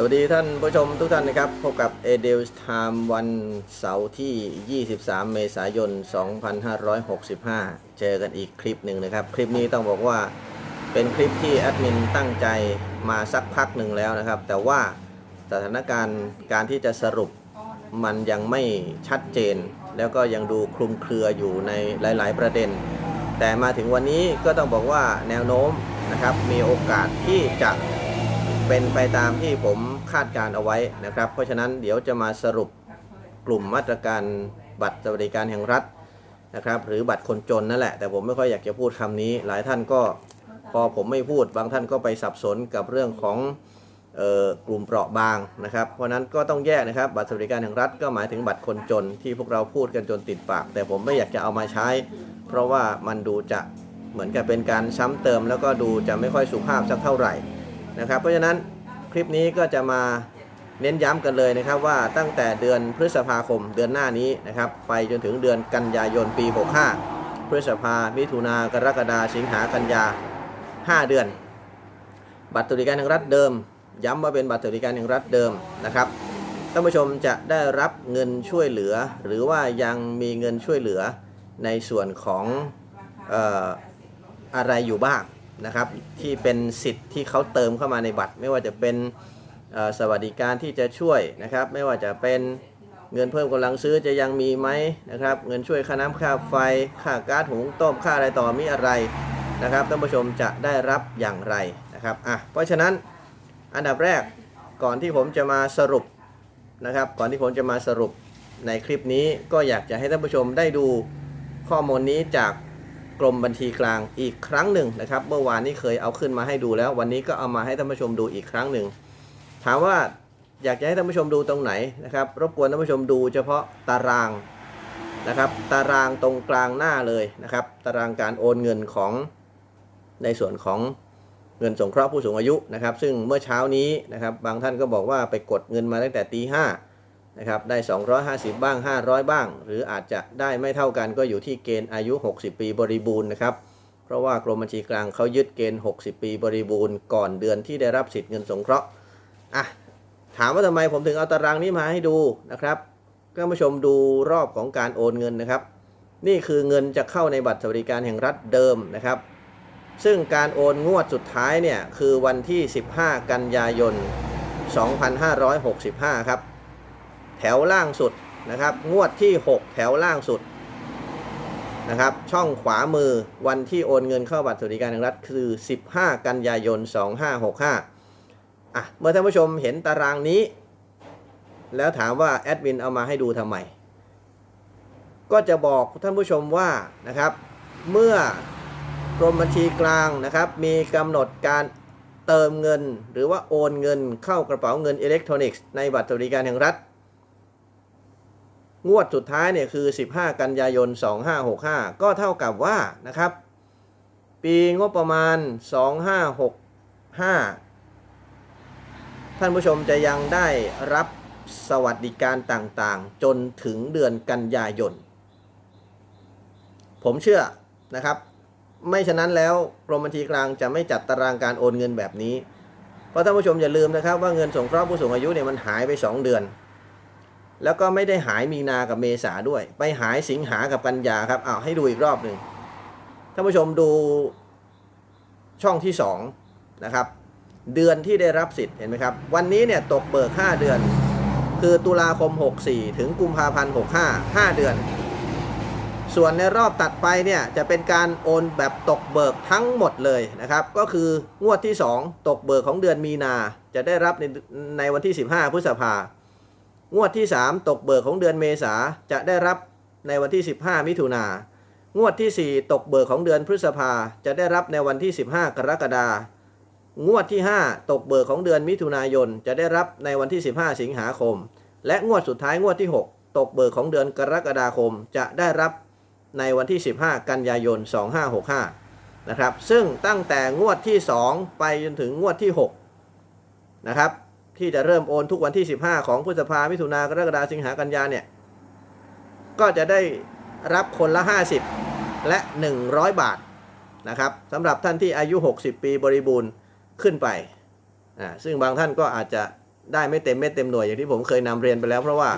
สวัสดีท่านผู้ชมทุกท่านนะครับ พบกับ a d e l s Time วันเสาร์ที่ 23 เมษายน 2565 เจอกันอีกคลิปหนึ่งนะครับ คลิปนี้ต้องบอกว่าเป็นคลิปที่แอดมินตั้งใจมาสักพักหนึ่งแล้วนะครับ แต่ว่าสถานการณ์การที่จะสรุปมันยังไม่ชัดเจน แล้วก็ยังดูคลุมเครืออยู่ในหลาย ๆ ประเด็น แต่มาถึงวันนี้ก็ต้องบอกว่าแนวโน้มนะครับมีโอกาสที่จะ เป็นไปตามที่ผมคาดการเอาไว้นะครับ เพราะฉะนั้นเดี๋ยวจะมาสรุปกลุ่มมาตรการบัตรสวัสดิการแห่งรัฐนะครับหรือบัตรคนจนนั่นแหละ แต่ผมไม่ค่อยอยากจะพูดคำนี้ หลายท่านก็พอผมไม่พูดบางท่านก็ไปสับสนกับเรื่องของออกลุ่มเปราะบางนะครับ เพราะฉะนั้นก็ต้องแยกนะครับบัตรสวัสดิการแห่งรัฐก็หมายถึงบัตรคนจนที่พวกเราพูดกันจนติดปาก แต่ผมไม่อยากจะเอามาใช้ เพราะว่ามันดูจะเหมือนกับเป็นการซ้ำเติม แล้วก็ดูจะไม่ค่อยสุภาพสักเท่าไหร่ นะครับ เพราะฉะนั้นคลิปนี้ก็จะมาเน้นย้ำกันเลยนะครับว่าตั้งแต่เดือนพฤษภาคมเดือนหน้านี้นะครับไปจนถึงเดือนกันยายนปี 65 พฤษภามิถุนากรกฎาสิงหากันยา 5 เดือน บัตรสวัสดิการแห่งรัฐเดิม ย้ำว่าเป็นบัตรสวัสดิการแห่งรัฐเดิมนะครับท่านผู้ชมจะได้รับเงินช่วยเหลือ หรือว่ายังมีเงินช่วยเหลือในส่วนของอออะไรอยู่บ้าง นะครับที่เป็นสิทธิ์ที่เขาเติมเข้ามาในบัตร ไม่ว่าจะเป็นสวัสดิการที่จะช่วยนะครับ ไม่ว่าจะเป็นเงินเพิ่มกำลังซื้อจะยังมีไหมนะครับ เงินช่วยค่าน้ำค่าไฟค่าก๊าซหุงต้มค่าอะไรต่อมีอะไรนะครับท่านผู้ชมจะได้รับอย่างไรนะครับอะเพราะฉะนั้นอันดับแรกก่อนที่ผมจะมาสรุปนะครับ ก่อนที่ผมจะมาสรุปในคลิปนี้ก็อยากจะให้ท่านผู้ชมได้ดูข้อมูลนี้จาก กรมบัญชีกลางอีกครั้งหนึ่งนะครับ เมื่อวานนี้เคยเอาขึ้นมาให้ดูแล้ว วันนี้ก็เอามาให้ท่านผู้ชมดูอีกครั้งหนึ่งถามว่าอยากจะให้ท่านผู้ชมดูตรงไหนนะครับ รบกวนท่านผู้ชมดูเฉพาะตารางนะครับ ตารางตรงกลางหน้าเลยนะครับ ตารางการโอนเงินของในส่วนของเงินสงเคราะห์ผู้สูงอายุนะครับ ซึ่งเมื่อเช้านี้นะครับ บางท่านก็บอกว่าไปกดเงินมาตั้งแต่ตีห้า นะครับได้ 250 บ้าง 500 บ้าง หรืออาจจะได้ไม่เท่ากันก็อยู่ที่เกณฑ์อายุ 60 ปีบริบูรณ์นะครับ เพราะว่ากรมบัญชีกลางเขายึดเกณฑ์ 60 ปีบริบูรณ์ก่อนเดือนที่ได้รับสิทธิ์เงินสงเคราะห์อะถามว่าทำไมผมถึงเอาตารางนี้มาให้ดูนะครับท่านผู้ชมดูรอบของการโอนเงินนะครับ นี่คือเงินจะเข้าในบัตรสวัสดิการแห่งรัฐเดิมนะครับ ซึ่งการโอนงวดสุดท้ายเนี่ยคือวันที่ 15 กันยายน 2565 ครับ แถวล่างสุดนะครับ งวดที่ 6 แถวล่างสุดนะครับ ช่องขวามือวันที่โอนเงินเข้าบัตรสวัสดิการแห่งรัฐคือ 15 กันยายน 2565อะเมื่อท่านผู้ชมเห็นตารางนี้ แล้วถามว่าแอดมินเอามาให้ดูทำไม ก็จะบอกท่านผู้ชมว่านะครับ เมื่อกรมบัญชีกลางนะครับ มีกำหนดการเติมเงิน หรือว่าโอนเงินเข้ากระเป๋าเงินอิเล็กทรอนิกส์ในบัตรสวัสดิการแห่งรัฐ งวดสุดท้ายเนี่ยคือ 15 กันยายน 2565 ก็เท่ากับว่านะครับ ปีงบประมาณ 2565 ท่านผู้ชมจะยังได้รับสวัสดิการต่างๆ จนถึงเดือนกันยายน ผมเชื่อนะครับ ไม่ฉะนั้นแล้วกรมบัญชีกลางจะไม่จัดตารางการโอนเงินแบบนี้ เพราะท่านผู้ชมอย่าลืมนะครับว่าเงินสงเคราะห์ผู้สูงอายุเนี่ยมันหายไป 2 เดือน แล้วก็ไม่ได้หายมีนากับเมษาด้วย ไปหายสิงหากับกันยาครับอ้าวให้ดูอีกรอบหนึ่งท่านผู้ชมดูช่องที่2นะครับเดือนที่ได้รับสิทธิ์เห็นไหมครับ วันนี้เนี่ยตกเบิก 5 เดือน คือตุลาคม 64 ถึงกุมภาพันธ์ 65 5 เดือน ส่วนในรอบตัดไปเนี่ยจะเป็นการโอนแบบตกเบิกทั้งหมดเลยนะครับ ก็คืองวดที่ 2 ตกเบิกของเดือนมีนา จะได้รับในในวันที่ 15 พฤษภา งวดที่ 3 ตกเบิกของเดือนเมษาจะได้รับในวันที่ 15 มิถุนางวดที่ 4 ตกเบิกของเดือนพฤษภาจะได้รับในวันที่ 15 กรกฎางวดที่ 5 ตกเบิกของเดือนมิถุนายนจะได้รับในวันที่ 15 สิงหาคม และงวดสุดท้ายงวดที่ 6 ตกเบิกของเดือนกรกฎาคมจะได้รับในวันที่ 15 กันยายน 2565 นะครับ ซึ่งตั้งแต่งวดที่ 2 ไปจนถึงงวดที่ 6 นะครับ ที่จะเริ่มโอนทุกวันที่ 15 ของพฤษภามิถุนากรกฎาสิงหากันยาเนี่ย ก็จะได้รับคนละ 50 และ 100 บาทนะครับสำหรับท่านที่อายุ 60 ปีบริบูรณ์ขึ้นไปอ่าซึ่งบางท่านก็อาจจะได้ไม่เต็มเม็ดเต็มหน่วยอย่างที่ผมเคยนำเรียนไปแล้ว เพราะว่า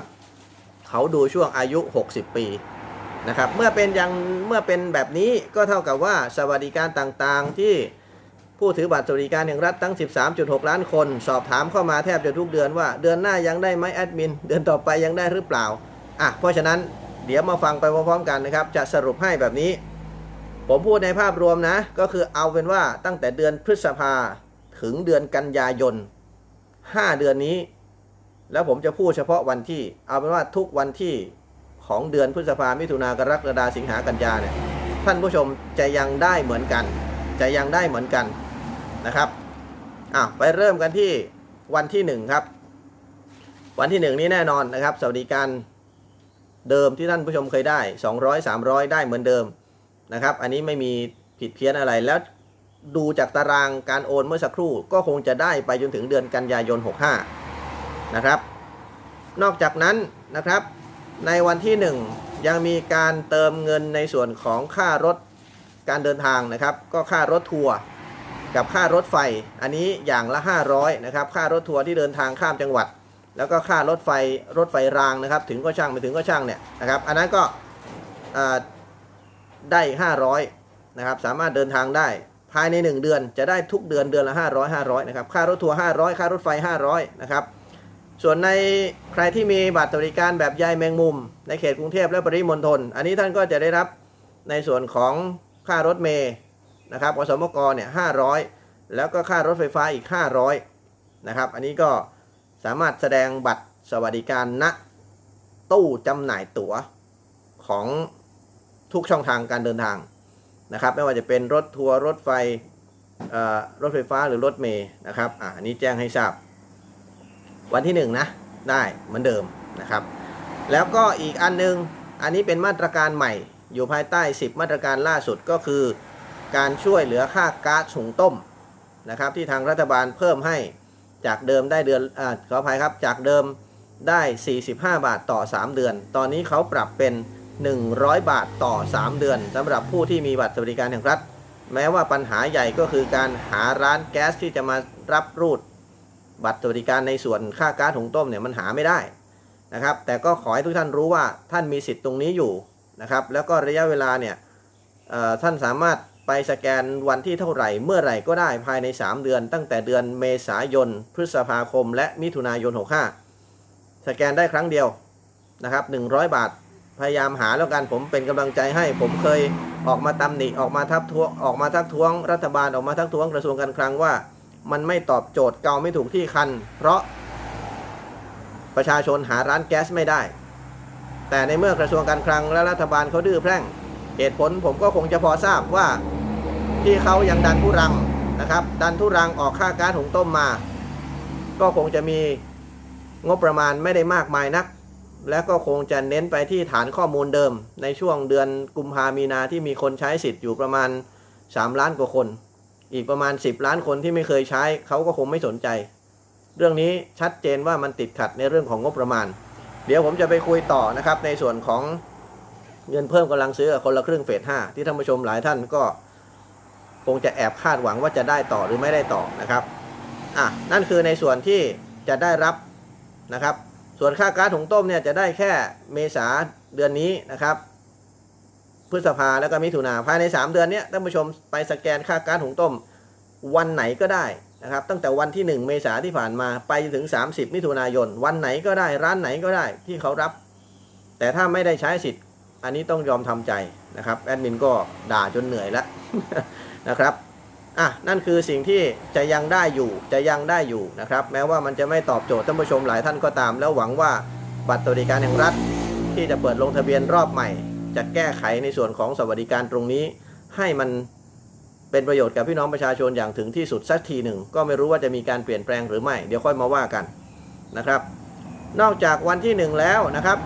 เขาดูช่วงอายุ 60 ปีนะครับเมื่อเป็นอย่างเมื่อเป็นแบบนี้ก็เท่ากับว่าสวัสดิการต่างๆที่ ผู้ถือบัตรสวัสดิการแห่งรัฐทั้ง 13.6 ล้านคน สอบถามเข้ามาแทบจะทุกเดือนว่า เดือนหน้ายังได้ไหมแอดมิน เดือนต่อไปยังได้หรือเปล่าอะเพราะฉะนั้นเดี๋ยวมาฟังไปพร้อมๆกันนะครับ จะสรุปให้แบบนี้ ผมพูดในภาพรวมนะ ก็คือเอาเป็นว่าตั้งแต่เดือนพฤษภาถึงเดือนกันยายน 5 เดือนนี้ แล้วผมจะพูดเฉพาะวันที่ เอาเป็นว่าทุกวันที่ของเดือนพฤษภามิถุนากรกฎาสิงหากันยาเนี่ยท่านผู้ชมจะยังได้เหมือนกัน จะยังได้เหมือนกัน นะครับอะไปเริ่มกันที่วันที่ 1 ครับ วันที่ 1 นี้แน่นอนนะครับ สวัสดิการเดิมที่ท่านผู้ชมเคยได้ 200 300 ได้เหมือนเดิมนะครับ อันนี้ไม่มีผิดเพี้ยนอะไรแล้วดูจากตารางการโอนเมื่อสักครู่ก็คงจะได้ไปจนถึงเดือนกันยายน 65 นะครับ นอกจากนั้นนะครับ ในวันที่ 1 ยังมีการเติมเงินในส่วนของค่ารถการเดินทางนะครับ ก็ค่ารถทัวร์ กับค่ารถไฟ อันนี้อย่างละ 500นะครับ ค่ารถทัวร์ที่เดินทางข้ามจังหวัด แล้วก็ค่ารถไฟรถไฟรางนะครับ ถึงก็ช่างไม่ถึงก็ช่างเนี่ยนะครับ อันนั้นก็อ่าได้ 500นะครับ สามารถเดินทางได้ภายใน 1 เดือนจะได้ทุกเดือนเดือนละ 500 500นะครับ ค่ารถทัวร์500 ค่ารถไฟ 500นะครับ ส่วนในใครที่มีบัตรสวัสดิการแบบยายแมงมุม ในเขตกรุงเทพและปริมณฑล อันนี้ท่านก็จะได้รับในส่วนของค่ารถเมย์ นะครับอสมกเนี่ย500แล้วก็ค่ารถไฟฟ้าอีก 500นะครับ อันนี้ก็สามารถแสดงบัตรสวัสดิการณตู้จำหน่ายตั๋วของทุกช่องทางการเดินทางนะครับ ไม่ว่าจะเป็นรถทัวร์รถไฟรถไฟฟ้าหรือรถเมย์นะครับอ่าอันนี้แจ้งให้ทราบ วันที่1นะได้เหมือนเดิมนะครับ แล้วก็อีกอันนึง อันนี้เป็นมาตรการใหม่ อยู่ภายใต้ 10 มาตรการล่าสุดก็คือ การช่วยเหลือค่าก๊าซหุงต้มนะครับที่ทางรัฐบาลเพิ่มให้จากเดิมได้เดือนอขออภัยครับจากเดิมได้ 45 บาทต่อ 3 เดือน ตอนนี้เขาปรับเป็น 100 บาทต่อ 3 เดือนสำหรับผู้ที่มีบัตรสวัสดิการแห่งรัฐ แม้ว่าปัญหาใหญ่ก็คือการหาร้านแก๊สที่จะมารับรูด บัตรสวัสดิการในส่วนค่าก๊าซหุงต้มเนี่ยมันหาไม่ได้นะครับ แต่ก็ขอให้ทุกท่านรู้ว่าท่านมีสิทธิ์ตรงนี้อยู่นะครับ แล้วก็ระยะเวลาเนี่ยท่านสามารถ ไปสแกนวันที่เท่าไหร่เมื่อไหร่ก็ได้ภายใน 3 เดือน ตั้งแต่เดือนเมษายน พฤษภาคม และมิถุนายน 65 สแกนได้ครั้งเดียวนะครับ 100 บาท พยายามหาแล้วกันผมเป็นกำลังใจให้ ผมเคยออกมาตำหนิออกมาทับท้วงออกมาทักท้วงรัฐบาลออกมาทักท้วงกระทรวงการคลังว่า มันไม่ตอบโจทย์เกาไม่ถูกที่คัน เพราะประชาชนหาร้านแก๊สไม่ได้ แต่ในเมื่อกระทรวงการคลังและรัฐบาลเขาดื้อแพร่ง เหตุผลผมก็คงจะพอทราบว่า ที่เขายังดันทุรังนะครับ ดันทุรังออกค่าก๊าซหุงต้มมา ก็คงจะมีงบประมาณไม่ได้มากมายนัก และก็คงจะเน้นไปที่ฐานข้อมูลเดิม ในช่วงเดือนกุมภามีนาที่มีคนใช้สิทธิ์อยู่ประมาณ 3 ล้านกว่าคน อีกประมาณ 10 ล้านคนที่ไม่เคยใช้เขาก็คงไม่สนใจ เรื่องนี้ชัดเจนว่ามันติดขัดในเรื่องของงบประมาณ เดี๋ยวผมจะไปคุยต่อนะครับในส่วนของเงินเพิ่มกำลังซื้อคนละครึ่งเฟส5ที่ท่านผู้ชมหลายท่านก็ คงจะแอบคาดหวังว่าจะได้ต่อหรือไม่ได้ต่อนะครับอะนั่นคือในส่วนที่จะได้รับนะครับ ส่วนค่าก๊าซถุงต้มเนี่ยจะได้แค่เมษาเดือนนี้นะครับ พฤษภาแล้วก็มิถุนาภายใน 3 เดือนนี้ท่านผู้ชมไปสแกนค่าก๊าซหุงต้มวันไหนก็ได้นะครับ ตั้งแต่วันที่ 1 เมษาที่ผ่านมาไปถึง 30 มิถุนายน วันไหนก็ได้ร้านไหนก็ได้ที่เขารับ แต่ถ้าไม่ได้ใช้สิทธิ์ อันนี้ต้องยอมทำใจนะครับแอดมินก็ด่าจนเหนื่อยแล้ว นะครับอะนั่นคือสิ่งที่จะยังได้อยู่จะยังได้อยู่นะครับ แม้ว่ามันจะไม่ตอบโจทย์ท่านผู้ชมหลายท่านก็ตาม แล้วหวังว่าบัตรสวัสดิการแห่งรัฐ ที่จะเปิดลงทะเบียนรอบใหม่ จะแก้ไขในส่วนของสวัสดิการตรงนี้ ให้มันเป็นประโยชน์กับพี่น้องประชาชนอย่างถึงที่สุดสักทีหนึ่ง ก็ไม่รู้ว่าจะมีการเปลี่ยนแปลงหรือไม่ เดี๋ยวค่อยมาว่ากันนะครับ นอกจากวันที่หนึ่งแล้วนะครับ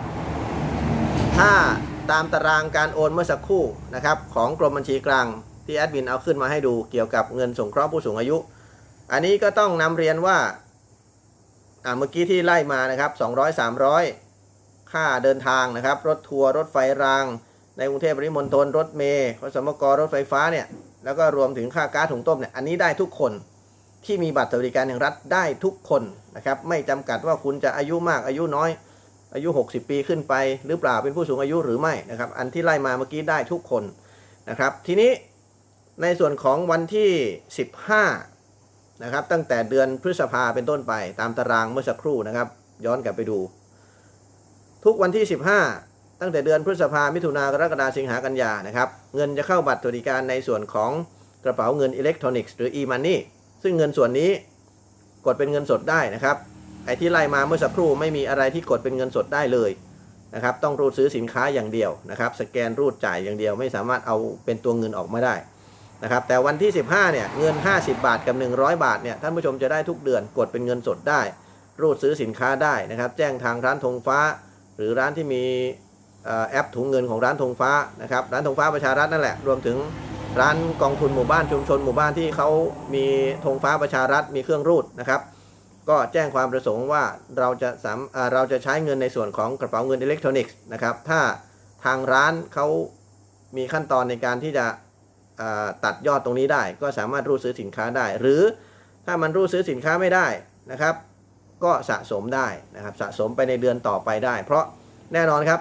ถ้าตามตารางการโอนเมื่อสักครู่นะครับของกรมบัญชีกลาง ที่แอดมินเอาขึ้นมาให้ดูเกี่ยวกับเงินสงเคราะห์ผู้สูงอายุ อันนี้ก็ต้องนำเรียนว่าอ่าเมื่อกี้ที่ไล่มานะครับ 200 300 ค่าเดินทางนะครับ รถทัวร์รถไฟราง ในกรุงเทพปริมณฑลรถเมล์ขสมกรถไฟฟ้าเนี่ยแล้วก็รวมถึงค่าก๊าซถุงต้มเนี่ยอันนี้ได้ทุกคนที่มีบัตรสวัสดิการแห่งรัฐได้ทุกคนนะครับ ไม่จำกัดว่าคุณจะอายุมากอายุน้อย อายุ 60 ปีขึ้นไป หรือเปล่าเป็นผู้สูงอายุหรือไม่นะครับ อันที่ไล่มาเมื่อกี้ได้ทุกคนนะครับ ทีนี้ ในส่วนของวันที่ 15 นะครับ ตั้งแต่เดือนพฤษภาเป็นต้นไปตามตารางเมื่อสักครู่นะครับ ย้อนกลับไปดู ทุกวันที่ 15 ตั้งแต่เดือนพฤษภามิถุนากรกฎาสิงหากันยานะครับ เงินจะเข้าบัตรสวัสดิการในส่วนของกระเป๋าเงินอิเล็กทรอนิกส์หรือ e-money ซึ่งเงินส่วนนี้กดเป็นเงินสดได้นะครับไอ้ที่ไล่มาเมื่อสักครู่ไม่มีอะไรที่กดเป็นเงินสดได้เลยนะครับต้องรูดซื้อสินค้าอย่างเดียวนะครับ สแกนรูดจ่ายอย่างเดียวไม่สามารถเอาเป็นตัวเงินออกมาได้ นะครับแต่วันที่ 15เนี่ยเงิน 50 บาทกับ 100 บาทเนี่ยท่านผู้ชมจะได้ทุกเดือนกดเป็นเงินสดได้ รูดซื้อสินค้าได้นะครับ แจ้งทางร้านธงฟ้า หรือร้านที่มีแอปถุงเงินของร้านธงฟ้านะครับร้านธงฟ้าประชารัฐนั่นแหละรวมถึงร้านกองทุนหมู่บ้านชุมชนหมู่บ้านที่เขามีธงฟ้าประชารัฐมีเครื่องรูดนะครับ ก็แจ้งความประสงค์ว่าเราจะสามเอ่อเราจะใช้เงินในส่วนของกระเป๋าเงินอิเล็กทรอนิกส์นะครับถ้าทางร้านเขามีขั้นตอนในการที่จะ ตัดยอดตรงนี้ได้ ก็สามารถรูดซื้อสินค้าได้ หรือถ้ามันรูดซื้อสินค้าไม่ได้นะครับ ก็สะสมได้นะครับสะสมไปในเดือนต่อไปได้ เพราะแน่นอนครับ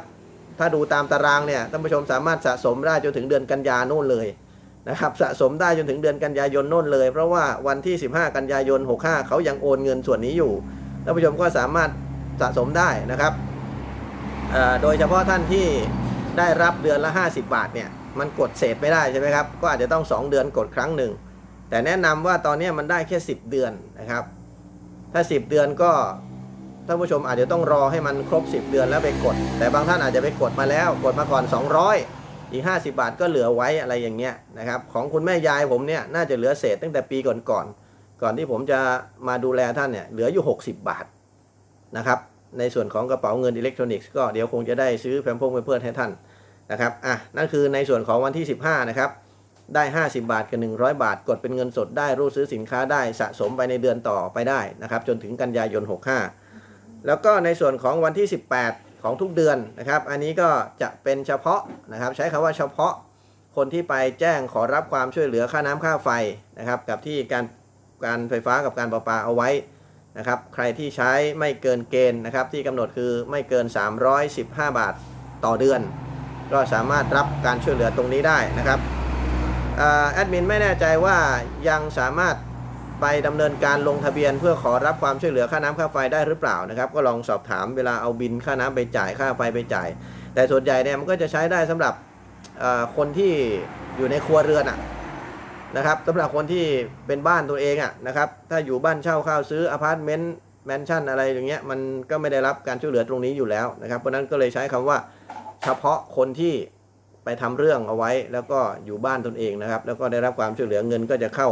ถ้าดูตามตารางเนี่ยท่านผู้ชมสามารถสะสมได้จนถึงเดือนกันยาโน่นเลยนะครับสะสมได้จนถึงเดือนกันยายนโน่นเลย เพราะว่าวันที่ 15 กันยายน 65 เขายังโอนเงินส่วนนี้อยู่ท่านผู้ชมก็สามารถสะสมได้นะครับโดยเฉพาะท่านที่ได้รับเดือนละ 50 บาทเนี่ย มันกดเศษไม่ได้ใช่ไหมครับ ก็อาจจะต้อง 2 เดือนกดครั้งหนึ่ง แต่แนะนำว่าตอนนี้มันได้แค่ 10 เดือนนะครับ ถ้า 10 เดือนก็ท่านผู้ชมอาจจะต้องรอให้มันครบ 10 เดือนแล้วไปกด แต่บางท่านอาจจะไปกดมาแล้ว กดมาก่อน 200 อีก 50 บาทก็เหลือไว้อะไรอย่างเงี้ยนะครับ ของคุณแม่ยายผมเนี่ยน่าจะเหลือเศษตั้งแต่ปีก่อนๆก่อนก่อนที่ผมจะมาดูแลท่านเนี่ยเหลืออยู่ 60 บาทนะครับ ในส่วนของกระเป๋าเงินอิเล็กทรอนิกส์ก็เดี๋ยวคงจะได้ซื้อแพมพงเพื่อนให้ท่าน นะครับอะนั่นคือในส่วนของวันที่ 15 นะครับ ได้ 50 บาทกับ100 บาท กดเป็นเงินสดได้รูดซื้อสินค้าได้สะสมไปในเดือนต่อไปได้นะครับ จนถึงกันยายน 65 แล้วก็ในส่วนของวันที่ 18 ของทุกเดือนนะครับ อันนี้ก็จะเป็นเฉพาะนะครับ ใช้คำว่าเฉพาะคนที่ไปแจ้งขอรับความช่วยเหลือค่าน้ำค่าไฟนะครับ กับที่การการไฟฟ้ากับการประปาเอาไว้นะครับ ใครที่ใช้ไม่เกินเกณฑ์นะครับ ที่กำหนดคือไม่เกิน 315 บาทต่อเดือน ก็สามารถรับการช่วยเหลือตรงนี้ได้นะครับอแอดมินไม่แน่ใจว่ายังสามารถไปดำเนินการลงทะเบียนเพื่อขอรับความช่วยเหลือค่าน้ำค่าไฟได้หรือเปล่านะครับ ก็ลองสอบถามเวลาเอาบินค่าน้ำไปจ่ายค่าไฟไปจ่าย แต่ส่วนใหญ่เนี่ยมันก็จะใช้ได้สำหรับคนที่อยู่ในครัวเรือนอะนะครับสำหรับคนที่เป็นบ้านตัวเองอะนะครับถ้าอยู่บ้านเช่าข้าวซื้ออพาร์ตเมนต์แมนชั่นอะไรอย่างเงี้ยมันก็ไม่ได้รับการช่วยเหลือตรงนี้อยู่แล้วนะครับเพราะฉะนั้นก็เลยใช้คำว่า เฉพาะคนที่ไปทำเรื่องเอาไว้ แล้วก็อยู่บ้านตนเองนะครับ แล้วก็ได้รับความช่วยเหลือเงินก็จะเข้า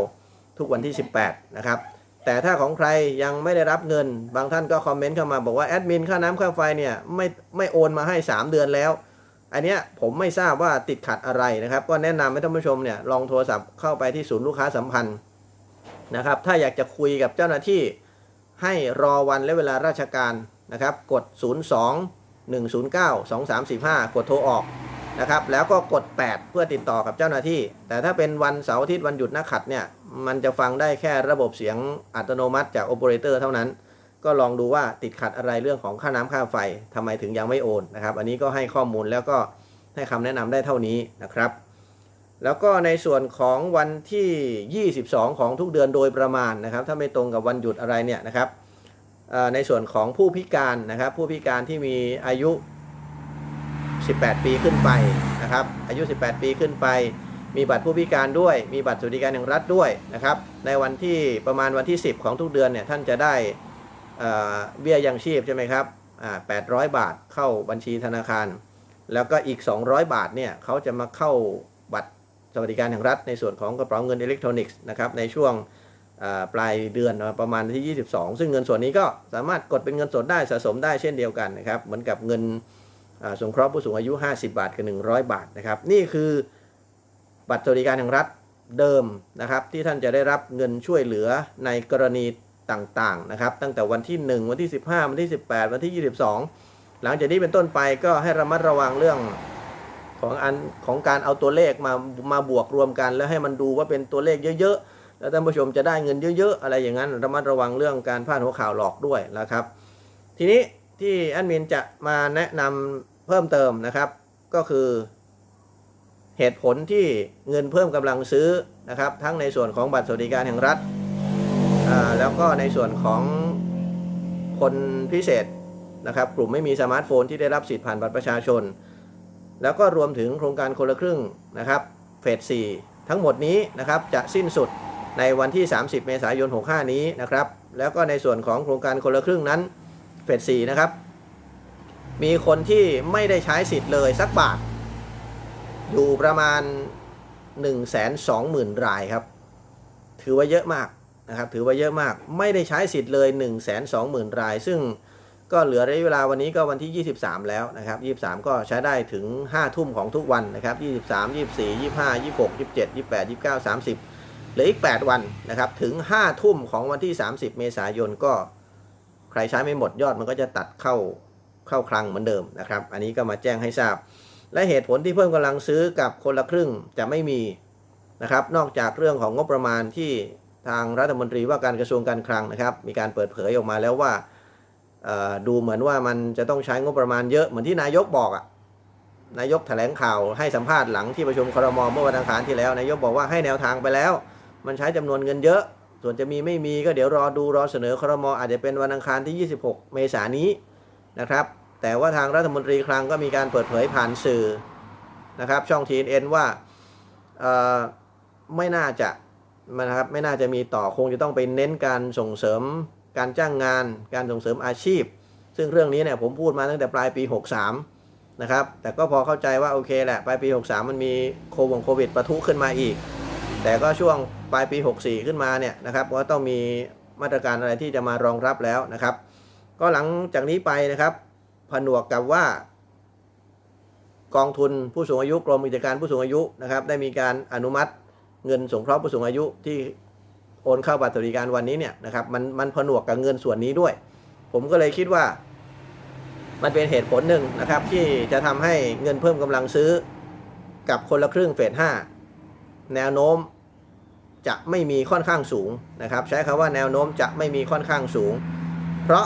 ทุกวันที่ 18 นะครับ แต่ถ้าของใครยังไม่ได้รับเงิน บางท่านก็คอมเมนต์เข้ามาบอกว่าแอดมินค่าน้ำค่าไฟเนี่ยไม่ไม่โอนมาให้ 3 เดือนแล้ว อันเนี้ยผมไม่ทราบว่าติดขัดอะไรนะครับ ก็แนะนำให้ท่านผู้ชมเนี่ยลองโทรศัพท์เข้าไปที่ศูนย์ลูกค้าสัมพันธ์นะครับ ถ้าอยากจะคุยกับเจ้าหน้าที่ให้รอวันและเวลาราชการนะครับ กด 02 109 2345 กดโทรออกนะครับแล้วก็กด 8 เพื่อติดต่อกับเจ้าหน้าที่ แต่ถ้าเป็นวันเสาร์อาทิตย์วันหยุดนักขัดเนี่ยมันจะฟังได้แค่ระบบเสียงอัตโนมัติจากโอเปอเรเตอร์เท่านั้น ก็ลองดูว่าติดขัดอะไรเรื่องของค่าน้ำค่าไฟทำไมถึงยังไม่โอนนะครับ อันนี้ก็ให้ข้อมูลแล้วก็ให้คำแนะนำได้เท่านี้นะครับ แล้วก็ในส่วนของวันที่ 22 ของทุกเดือนโดยประมาณนะครับ ถ้าไม่ตรงกับวันหยุดอะไรเนี่ยนะครับ ในส่วนของผู้พิการนะครับ ผู้พิการที่มีอายุ 18 ปีขึ้นไปนะครับ อายุ 18 ปีขึ้นไป มีบัตรผู้พิการด้วย มีบัตรสวัสดิการแห่งรัฐด้วยนะครับ ในวันที่ประมาณวันที่ 10 ของทุกเดือนเนี่ยท่านจะได้เบี้ยยังชีพใช่ไหมครับ800 บาทเข้าบัญชีธนาคาร แล้วก็อีก 200 บาทเนี่ยเขาจะมาเข้าบัตรสวัสดิการแห่งรัฐในส่วนของกระเป๋าเงินอิเล็กทรอนิกส์นะครับในช่วง ปลายเดือนประมาณที่ 22 ซึ่งเงินส่วนนี้ก็สามารถกดเป็นเงินสดได้สะสมได้เช่นเดียวกันนะครับ เหมือนกับเงินอ่าสงเคราะห์ผู้สูงอายุ 50 บาทกับ 100 บาทนะครับ นี่คือบัตรสวัสดิการแห่งรัฐเดิมนะครับ ที่ท่านจะได้รับเงินช่วยเหลือในกรณีต่างๆนะครับ ตั้งแต่วันที่ 1 วันที่ 15 วันที่ 18 วันที่ 22 หลังจากนี้เป็นต้นไปก็ให้ระมัดระวังเรื่องของอันของการเอาตัวเลขมามาบวกรวมกัน แล้วให้มันดูว่าเป็นตัวเลขเยอะๆ แล้วท่านผู้ชมจะได้เงินเยอะๆ อะไรอย่างนั้นระมัดระวังเรื่องการพลาดหัวข่าวหลอกด้วยนะครับ ทีนี้ที่แอดมินจะมาแนะนำเพิ่มเติมนะครับ ก็คือ เหตุผลที่เงินเพิ่มกำลังซื้อนะครับ ทั้งในส่วนของบัตรสวัสดิการแห่งรัฐแล้วก็ในส่วนของคนพิเศษนะครับ กลุ่มไม่มีสมาร์ทโฟนที่ได้รับสิทธิ์ผ่านบัตรประชาชน แล้วก็รวมถึงโครงการคนละครึ่งนะครับเฟส4ทั้งหมดนี้นะครับจะสิ้นสุด ในวันที่ 30 เมษายน 65 นี้นะครับ แล้วก็ในส่วนของโครงการคนละครึ่งนั้นเฟส4นะครับ มีคนที่ไม่ได้ใช้สิทธิ์เลยสักบาท อยู่ประมาณ 1 2 0 0 0 0 รายครับ ถือว่าเยอะมากนะครับ ถือว่าเยอะมาก ไม่ได้ใช้สิทธิ์เลย 1 2 0 0 0 0 ราย ซึ่งก็เหลือระยะเวลาวันนี้ก็วันที่ 23 แล้วนะครับ 23 ก็ใช้ได้ถึง 5 ทุ่มของทุกวันนะครับ 23 24 25 26 27 28 29 30 หลืออีก 8 วันนะครับ ถึง 5 ทุ่มของวันที่ 30 เมษายนก็ใครใช้ไม่หมดยอดมันก็จะตัดเข้าเข้าคลังเหมือนเดิมนะครับ อันนี้ก็มาแจ้งให้ทราบ และเหตุผลที่เพิ่มกำลังซื้อกับคนละครึ่งจะไม่มีนะครับ นอกจากเรื่องของงบประมาณที่ทางรัฐมนตรีว่าการกระทรวงการคลังนะครับ มีการเปิดเผยออกมาแล้วว่าดูเหมือนว่ามันจะต้องใช้งบประมาณเยอะเหมือนที่นายกบอกอะนายกแถลงข่าวให้สัมภาษณ์หลังที่ประชุมครมเมื่อวันอังคารที่แล้ว นายกบอกว่าให้แนวทางไปแล้ว มันใช้จำนวนเงินเยอะ ส่วนจะมีไม่มีก็เดี๋ยวรอดูรอเสนอครมอาจจะเป็นวันอังคารที่ 26 เมษายนนี้นะครับ แต่ว่าทางรัฐมนตรีคลังก็มีการเปิดเผยผ่านสื่อนะครับช่องทีเอ็นว่าไม่น่าจะนะครับไม่น่าจะมีต่อคงจะต้องไปเน้นการส่งเสริมการจ้างงาน การส่งเสริมอาชีพ ซึ่งเรื่องนี้เนี่ยผมพูดมาตั้งแต่ปลายปี 63 นะครับ แต่ก็พอเข้าใจว่าโอเคแหละ ปลายปี 63 มันมีโควงโควิดประทุขึ้นมาอีก แต่ก็ช่วงปลายปี 64 ขึ้นมาเนี่ยนะครับก็ต้องมีมาตรการอะไรที่จะมารองรับแล้วนะครับ ก็หลังจากนี้ไปนะครับผนวกกับว่ากองทุนผู้สูงอายุกรมกิจการผู้สูงอายุนะครับได้มีการอนุมัติเงินสงเคราะห์ผู้สูงอายุที่โอนเข้าบัตรสวัสดิการวันนี้เนี่ยนะครับมันมันผนวกกับเงินส่วนนี้ด้วย ผมก็เลยคิดว่า มันเป็นเหตุผลหนึ่งนะครับ ที่จะทำให้เงินเพิ่มกำลังซื้อกับคนละครึ่งเฟส5แนวโน้ม จะไม่มีค่อนข้างสูงนะครับ ใช้คำว่าแนวโน้มจะไม่มีค่อนข้างสูง เพราะ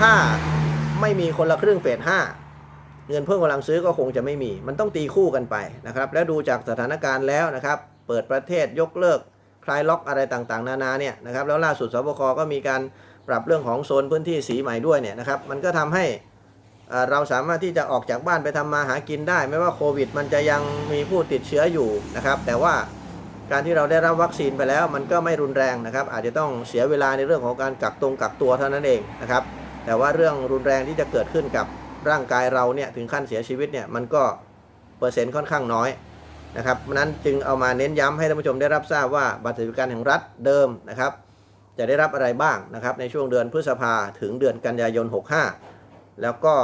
ถ้าไม่มีคนละครึ่งเฟส5เงินเพิ่มกำลังซื้อก็คงจะไม่มี มันต้องตีคู่กันไปนะครับ แล้วดูจากสถานการณ์แล้วนะครับ เปิดประเทศยกเลิกคลายล็อกอะไรต่างๆ นานาเนี่ยนะครับ แล้วล่าสุดสบคก็มีการปรับเรื่องของโซนพื้นที่สีใหม่ด้วยเนี่ยนะครับ มันก็ทำให้เอ่อเราสามารถที่จะออกจากบ้านไปทำมาหากินได้ ไม่ว่าโควิด มันจะยังมีผู้ติดเชื้ออยู่นะครับ แต่ว่า การที่เราได้รับวัคซีนไปแล้ว มันก็ไม่รุนแรงนะครับ อาจจะต้องเสียเวลาในเรื่องของการกักตรงกักตัวเท่านั้นเองนะครับ แต่ว่าเรื่องรุนแรงที่จะเกิดขึ้นกับร่างกายเราเนี่ยถึงขั้นเสียชีวิตเนี่ยมันก็เปอร์เซ็นต์ค่อนข้างน้อยนะครับนั้นจึงเอามาเน้นย้ำให้ท่านผู้ชมได้รับทราบว่าบัตรสวัสดิการแห่งรัฐเดิมนะครับ จะได้รับอะไรบ้างนะครับในช่วงเดือนพฤษภาถึงเดือนกันยายน 65 แล้วก็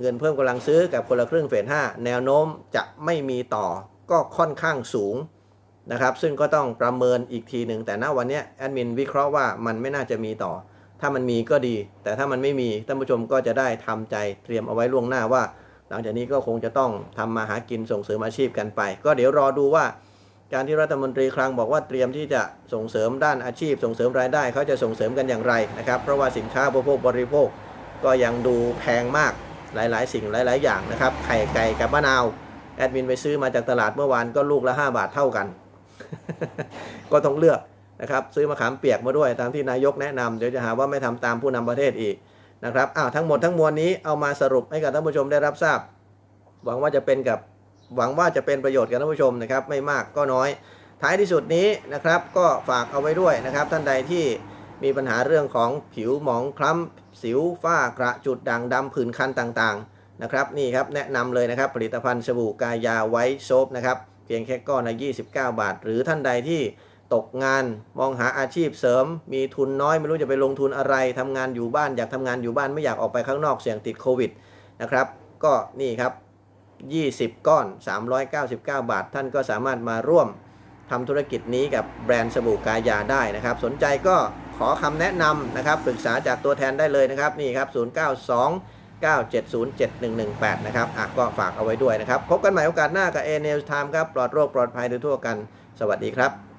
เงินเพิ่มกำลังซื้อกับคนละครึ่งเฟส5แนวโน้มจะไม่มีต่อก็ค่อนข้างสูง นะครับซึ่งก็ต้องประเมินอีกทีหนึ่งแต่ณวันนี้แอดมินวิเคราะห์ว่ามันไม่น่าจะมีต่อ ถ้ามันมีก็ดี แต่ถ้ามันไม่มีท่านผู้ชมก็จะได้ทำใจเตรียมเอาไว้ล่วงหน้าว่า หลังจากนี้ก็คงจะต้องทำมาหากินส่งเสริมอาชีพกันไป ก็เดี๋ยวรอดูว่า การที่รัฐมนตรีคลังบอกว่าเตรียมที่จะส่งเสริมด้านอาชีพ ส่งเสริมรายได้เขาจะส่งเสริมกันอย่างไรนะครับเพราะว่าสินค้าบริโภคบริโภค ก็ยังดูแพงมากหลาย ๆ สิ่งหลาย ๆ อย่างนะครับไข่ไก่กับมะนาวแอดมินไปซื้อมาจากตลาดเมื่อวานก็ลูกละ 5 บาทเท่ากัน ก็ต้องเลือกนะครับซื้อมะขามเปียกมาด้วยตามที่นายกแนะนำเดี๋ยวจะหาว่าไม่ทำตามผู้นำประเทศอีกนะครับอ้าวทั้งหมดทั้งมวลนี้เอามาสรุปให้กับท่านผู้ชมได้รับทราบ หวังว่าจะเป็นกับหวังว่าจะเป็นประโยชน์กับท่านผู้ชมนะครับไม่มากก็น้อย ท้ายที่สุดนี้นะครับก็ฝากเอาไว้ด้วยนะครับ ท่านใดที่มีปัญหาเรื่องของผิวหมองคล้ำสิวฝ้ากระจุดด่างดำผื่นคันต่างๆนะครับนี่ครับแนะนำเลยนะครับผลิตภัณฑ์สบู่กายาไวท์โซฟนะครับ เพียงแค่ก้อนละ29 บาท หรือท่านใดที่ตกงานมองหาอาชีพเสริม มีทุนน้อยไม่รู้จะไปลงทุนอะไรทำงานอยู่บ้านอยากทำงานอยู่บ้านไม่อยากออกไปข้างนอกเสี่ยงติดโควิดนะครับ ก็นี่ครับ 20 ก้อน 399 บาท ท่านก็สามารถมาร่วมทำธุรกิจนี้กับแบรนด์สบู่กายาได้นะครับ สนใจก็ขอคำแนะนำนะครับปรึกษาจากตัวแทนได้เลยนะครับนี่ครับ 092 970 7118 นะครับอะก็ฝากเอาไว้ด้วยนะครับ พบกันใหม่โอกาสหน้ากับ a n e w s Time ครับ ปลอดโรคปลอดภัยโดยทั่วกัน สวัสดีครับ